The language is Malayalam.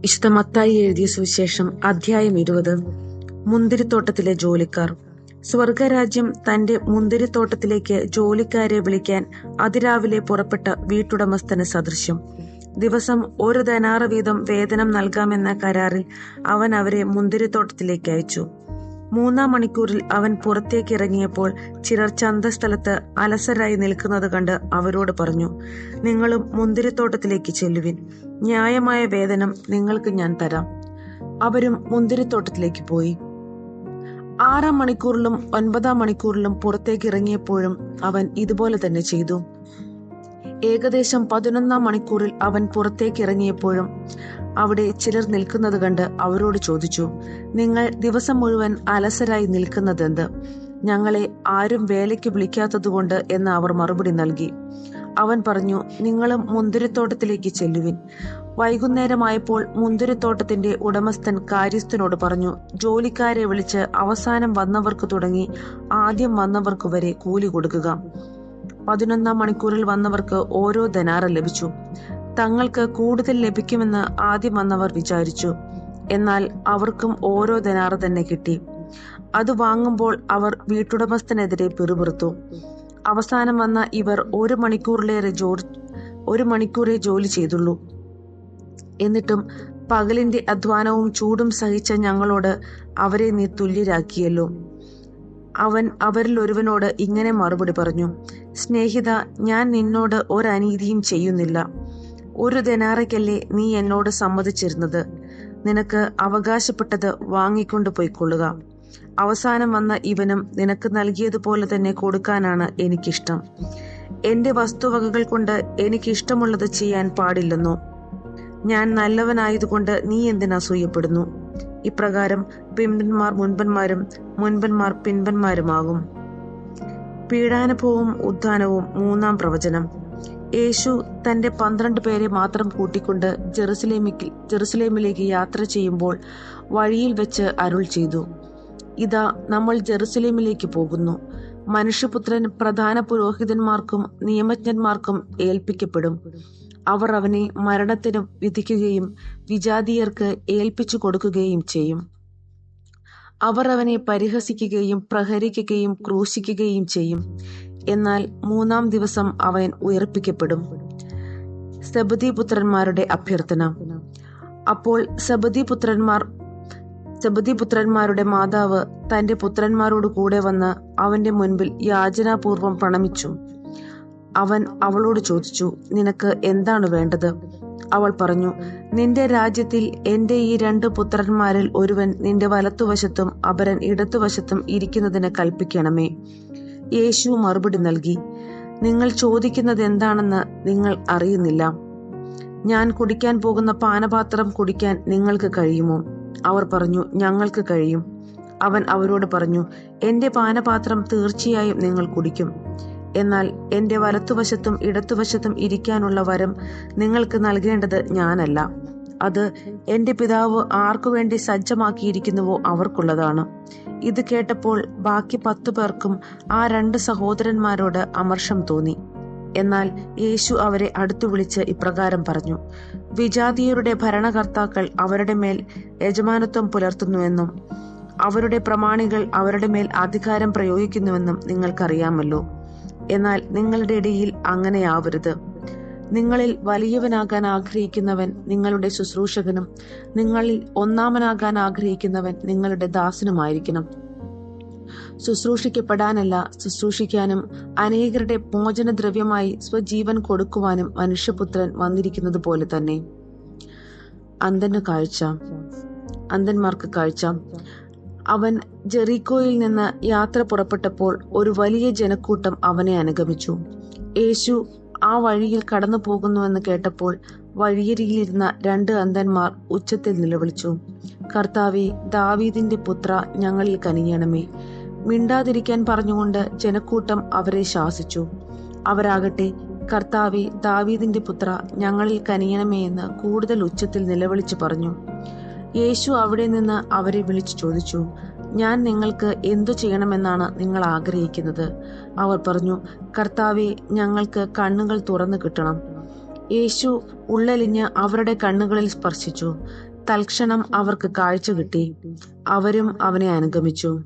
വിശുദ്ധ മത്തായി എഴുതിയ സുവിശേഷം അധ്യായം ഇരുപത്. മുന്തിരിത്തോട്ടത്തിലെ ജോലിക്കാർ. സ്വർഗരാജ്യം തന്റെ മുന്തിരിത്തോട്ടത്തിലേക്ക് ജോലിക്കാരെ വിളിക്കാൻ അതിരാവിലെ പുറപ്പെട്ട വീട്ടുടമസ്ഥന് സദൃശ്യം. ദിവസം ഒരു ധനാറ വീതം വേതനം നൽകാമെന്ന കരാറിൽ അവൻ അവരെ മുന്തിരിത്തോട്ടത്തിലേക്ക് അയച്ചു. മൂന്നാം മണിക്കൂറിൽ അവൻ പുറത്തേക്ക് ഇറങ്ങിയപ്പോൾ ചിലർ ചന്തസ്ഥലത്ത് അലസരായി നിൽക്കുന്നത് കണ്ട് അവരോട് പറഞ്ഞു നിങ്ങളും മുന്തിരിത്തോട്ടത്തിലേക്ക് ചെല്ലുവിൻ. ന്യായമായ വേതനം നിങ്ങൾക്ക് ഞാൻ തരാം. അവരും മുന്തിരിത്തോട്ടത്തിലേക്ക് പോയി. ആറാം മണിക്കൂറിലും ഒൻപതാം മണിക്കൂറിലും പുറത്തേക്ക് ഇറങ്ങിയപ്പോഴും അവൻ ഇതുപോലെ തന്നെ ചെയ്തു. ഏകദേശം പതിനൊന്നാം മണിക്കൂറിൽ അവൻ പുറത്തേക്ക് ഇറങ്ങിയപ്പോഴും അവിടെ ചിലർ നിൽക്കുന്നത് കണ്ട് അവരോട് ചോദിച്ചു നിങ്ങൾ ദിവസം മുഴുവൻ അലസരായി നിൽക്കുന്നതെന്ത്? ഞങ്ങളെ ആരും വേലയ്ക്ക് വിളിക്കാത്തതുകൊണ്ട് എന്ന് അവർ മറുപടി നൽകി. അവൻ പറഞ്ഞു നിങ്ങളും മുന്തിരിത്തോട്ടത്തിലേക്ക് ചെല്ലുവിൻ. വൈകുന്നേരമായപ്പോൾ മുന്തിരിത്തോട്ടത്തിന്റെ ഉടമസ്ഥൻ കാര്യസ്ഥനോട് പറഞ്ഞു ജോലിക്കാരെ വിളിച്ച് അവസാനം വന്നവർക്ക് തുടങ്ങി ആദ്യം വന്നവർക്ക് വരെ കൂലി കൊടുക്കുക. പതിനൊന്നാം മണിക്കൂറിൽ വന്നവർക്ക് ഓരോ ധനാറ ലഭിച്ചു. തങ്ങൾക്ക് കൂടുതൽ ലഭിക്കുമെന്ന് ആദ്യം വന്നവർ വിചാരിച്ചു. എന്നാൽ അവർക്കും ഓരോ ധനാറ് തന്നെ കിട്ടി. അത് വാങ്ങുമ്പോൾ അവർ വീട്ടുടമസ്ഥനെതിരെ പിറുപിറുത്തു. അവസാനം വന്ന ഇവർ ഒരു മണിക്കൂറിലേറെ ജോ ഒരു മണിക്കൂറേ ജോലി ചെയ്തുള്ളൂ. എന്നിട്ടും പകലിന്റെ അധ്വാനവും ചൂടും സഹിച്ച ഞങ്ങളോട് അവരെ നീ തുല്യരാക്കിയല്ലോ. അവൻ അവരിൽ ഒരുവനോട് ഇങ്ങനെ മറുപടി പറഞ്ഞു. സ്നേഹിത ഞാൻ നിന്നോട് ഒരനീതിയും ചെയ്യുന്നില്ല. ഒരു ദനാറയ്ക്കല്ലേ നീ എന്നോട് സമ്മതിച്ചിരുന്നത്? നിനക്ക് അവകാശപ്പെട്ടത് വാങ്ങിക്കൊണ്ടു പോയിക്കൊള്ളുക. അവസാനം വന്ന ഇവനും നിനക്ക് നൽകിയതുപോലെ തന്നെ കൊടുക്കാനാണ് എനിക്കിഷ്ടം. എന്റെ വസ്തുവകകൾ കൊണ്ട് എനിക്ക് ഇഷ്ടമുള്ളത് ചെയ്യാൻ പാടില്ലെന്നോ? ഞാൻ നല്ലവനായതുകൊണ്ട് നീ എന്തിനാ അസൂയപ്പെടുന്നു? ഇപ്രകാരം പിമ്പന്മാർ മുൻപന്മാരും മുൻപന്മാർ പിൻപന്മാരുമാകും. പീഡാനുഭവവും ഉദ്ധാനവും മൂന്നാം പ്രവചനം. യേശു തന്റെ പന്ത്രണ്ട് പേരെ മാത്രം കൂട്ടിക്കൊണ്ട് ജെറുസലേമിക്ക് ജെറുസലേമിലേക്ക് യാത്ര ചെയ്യുമ്പോൾ വഴിയിൽ വെച്ച് അരുൾ ചെയ്തു. ഇതാ നമ്മൾ ജെറുസലേമിലേക്ക് പോകുന്നു. മനുഷ്യപുത്രൻ പ്രധാന പുരോഹിതന്മാർക്കും നിയമജ്ഞന്മാർക്കും ഏൽപ്പിക്കപ്പെടും. അവർ അവനെ മരണത്തിന് വിധിക്കുകയും വിജാതീയർക്ക് ഏൽപ്പിച്ചു കൊടുക്കുകയും ചെയ്യും. അവർ അവനെ പരിഹസിക്കുകയും പ്രഹരിക്കുകയും ക്രൂശിക്കുകയും ചെയ്യും. എന്നാൽ മൂന്നാം ദിവസം അവൻ ഉയർപ്പിക്കപ്പെടും. സബദി പുത്രന്മാരുടെ അഭ്യർത്ഥന. അപ്പോൾ സബദി പുത്രന്മാർ സബദി പുത്രന്മാരുടെ മാതാവ് തന്റെ പുത്രന്മാരോട് കൂടെ വന്ന് അവന്റെ മുൻപിൽ യാചനാപൂർവം പ്രണമിച്ചു. അവൻ അവളോട് ചോദിച്ചു നിനക്ക് എന്താണ് വേണ്ടത്? അവൾ പറഞ്ഞു നിന്റെ രാജ്യത്തിൽ എന്റെ ഈ രണ്ട് പുത്രന്മാരിൽ ഒരുവൻ നിന്റെ വലത്തുവശത്തും അപരൻ ഇടത്തുവശത്തും ഇരിക്കുന്നതിന് കൽപ്പിക്കണമേ. യേശു മറുപടി നൽകി നിങ്ങൾ ചോദിക്കുന്നത് എന്താണെന്ന് നിങ്ങൾ അറിയുന്നില്ല. ഞാൻ കുടിക്കാൻ പോകുന്ന പാനപാത്രം കുടിക്കാൻ നിങ്ങൾക്ക് കഴിയുമോ? അവർ പറഞ്ഞു ഞങ്ങൾക്ക് കഴിയും. അവൻ അവരോട് പറഞ്ഞു എന്റെ പാനപാത്രം തീർച്ചയായും നിങ്ങൾ കുടിക്കും. എന്നാൽ എന്റെ വലത്തുവശത്തും ഇടത്തുവശത്തും ഇരിക്കാനുള്ള വരം നിങ്ങൾക്ക് നൽകേണ്ടത് ഞാനല്ല. അത് എന്റെ പിതാവ് ആർക്കു വേണ്ടി സജ്ജമാക്കിയിരിക്കുന്നുവോ അവർക്കുള്ളതാണ്. ഇത് കേട്ടപ്പോൾ ബാക്കി പത്തു പേർക്കും ആ രണ്ട് സഹോദരന്മാരോട് അമർഷം തോന്നി. എന്നാൽ യേശു അവരെ അടുത്തു വിളിച്ച് ഇപ്രകാരം പറഞ്ഞു വിജാതീയരുടെ ഭരണകർത്താക്കൾ അവരുടെ മേൽ യജമാനത്വം പുലർത്തുന്നുവെന്നും അവരുടെ പ്രമാണികൾ അവരുടെ മേൽ അധികാരം പ്രയോഗിക്കുന്നുവെന്നും നിങ്ങൾക്കറിയാമല്ലോ. എന്നാൽ നിങ്ങളുടെ ഇടയിൽ അങ്ങനെയാവരുത്. നിങ്ങളിൽ വലിയവനാകാൻ ആഗ്രഹിക്കുന്നവൻ നിങ്ങളുടെ ശുശ്രൂഷകനും നിങ്ങളിൽ ഒന്നാമനാകാൻ ആഗ്രഹിക്കുന്നവൻ നിങ്ങളുടെ ദാസനുമായിരിക്കണം. ശുശ്രൂഷിക്കപ്പെടാനല്ല ശുശ്രൂഷിക്കാനും അനേകരുടെ മോചനദ്രവ്യമായി സ്വജീവൻ കൊടുക്കുവാനും മനുഷ്യപുത്രൻ വന്നിരിക്കുന്നത് പോലെ തന്നെ. അന്ധന് കാഴ്ച. അന്ധന്മാർക്ക് കാഴ്ച. അവൻ ജെറീക്കോയിൽ നിന്ന് യാത്ര പുറപ്പെട്ടപ്പോൾ ഒരു വലിയ ജനക്കൂട്ടം അവനെ അനുഗമിച്ചു. യേശു ആ വഴിയിൽ കടന്നു പോകുന്നുവെന്ന് കേട്ടപ്പോൾ വഴിയരികിലിരുന്ന രണ്ട് അന്ധന്മാർ ഉച്ചത്തിൽ നിലവിളിച്ചു. കർത്താവെ ദാവീദിന്റെ പുത്ര ഞങ്ങളിൽ കനിയണമേ. മിണ്ടാതിരിക്കാൻ പറഞ്ഞുകൊണ്ട് ജനക്കൂട്ടം അവരെ ശാസിച്ചു. അവരാകട്ടെ കർത്താവെ ദാവീദിന്റെ പുത്ര ഞങ്ങളിൽ കനിയണമേ എന്ന് കൂടുതൽ ഉച്ചത്തിൽ നിലവിളിച്ചു പറഞ്ഞു. യേശു അവിടെ നിന്ന് അവരെ വിളിച്ചു ചോദിച്ചു ഞാൻ നിങ്ങൾക്ക് എന്തു ചെയ്യണമെന്നാണ് നിങ്ങൾ ആഗ്രഹിക്കുന്നത്? അവർ പറഞ്ഞു കർത്താവെ ഞങ്ങൾക്ക് കണ്ണുകൾ തുറന്നു കിട്ടണം. യേശു ഉള്ളലിഞ്ഞ് അവരുടെ കണ്ണുകളിൽ സ്പർശിച്ചു. തൽക്ഷണം അവർക്ക് കാഴ്ച കിട്ടി. അവരും അവനെ അനുഗമിച്ചു.